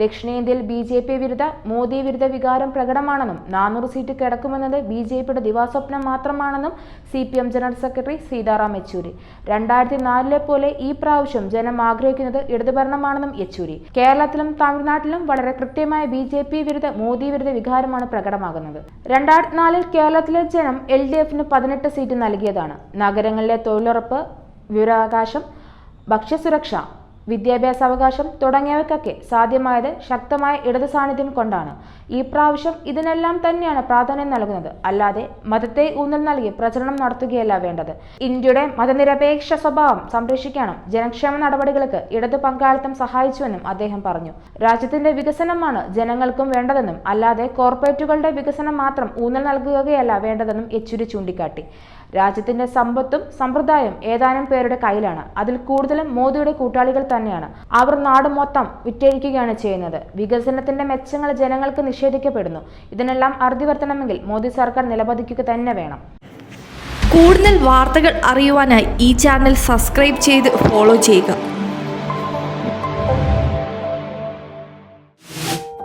ദക്ഷിണേന്ത്യയിൽ B J P വിരുദ്ധ മോദി വിരുദ്ധ വികാരം പ്രകടമാണെന്നും നാനൂറ് സീറ്റ് കിടക്കുമെന്നത് ബി ജെ പിയുടെ ദിവാസ്വപ്നം മാത്രമാണെന്നും C P M general secretary Sitaram Yechury. രണ്ടായിരത്തി നാലിലെ പോലെ ഈ പ്രാവശ്യം ജനം ആഗ്രഹിക്കുന്നത് ഇടതുഭരണമാണെന്നും യെച്ചൂരി. കേരളത്തിലും തമിഴ്നാട്ടിലും വളരെ കൃത്യമായ ബി ജെ പി വിരുദ്ധ മോദി വിരുദ്ധ വികാരമാണ് പ്രകടമാകുന്നത്. രണ്ടായിരത്തി നാലിൽ കേരളത്തിലെ ജനം എൽ ഡി എഫിന് പതിനെട്ട് സീറ്റ് നൽകിയതാണ്. നഗരങ്ങളിലെ തൊഴിലുറപ്പ് വിവരാവകാശം ഭക്ഷ്യസുരക്ഷ വിദ്യാഭ്യാസ അവകാശം തുടങ്ങിയവയ്ക്കൊക്കെ സാധ്യമായത് ശക്തമായ ഇടതു സാന്നിധ്യം കൊണ്ടാണ്. ഈ പ്രാവശ്യം ഇതിനെല്ലാം തന്നെയാണ് പ്രാധാന്യം നൽകുന്നത്. അല്ലാതെ മതത്തെ ഊന്നൽ നൽകി പ്രചരണം നടത്തുകയല്ല വേണ്ടത്. ഇന്ത്യയുടെ മതനിരപേക്ഷ സ്വഭാവം സംരക്ഷിക്കാനും ജനക്ഷേമ നടപടികൾക്ക് ഇടതു പങ്കാളിത്തം സഹായിച്ചുവെന്നും അദ്ദേഹം പറഞ്ഞു. രാജ്യത്തിന്റെ വികസനമാണ് ജനങ്ങൾക്കും വേണ്ടതെന്നും അല്ലാതെ കോർപ്പറേറ്റുകളുടെ വികസനം മാത്രം ഊന്നൽ നൽകുകയല്ല വേണ്ടതെന്നും യെച്ചൂരി ചൂണ്ടിക്കാട്ടി. രാജ്യത്തിന്റെ സമ്പത്തും സമ്പ്രദായം ഏതാനും പേരുടെ കയ്യിലാണ്. അതിൽ കൂടുതലും മോദിയുടെ കൂട്ടാളികൾ തന്നെയാണ്. അവർ നാട് മൊത്തം വിറ്റഴിക്കുകയാണ് ചെയ്യുന്നത്. വികസനത്തിന്റെ മെച്ചങ്ങൾ ജനങ്ങൾക്ക് നിഷേധിക്കപ്പെടുന്നു. ഇതിനെല്ലാം അറുതി മോദി സർക്കാർ നിലപതിക്കുക തന്നെ വേണം. കൂടുതൽ വാർത്തകൾ അറിയുവാനായി ഈ ചാനൽ സബ്സ്ക്രൈബ് ചെയ്ത് ഫോളോ ചെയ്യുക.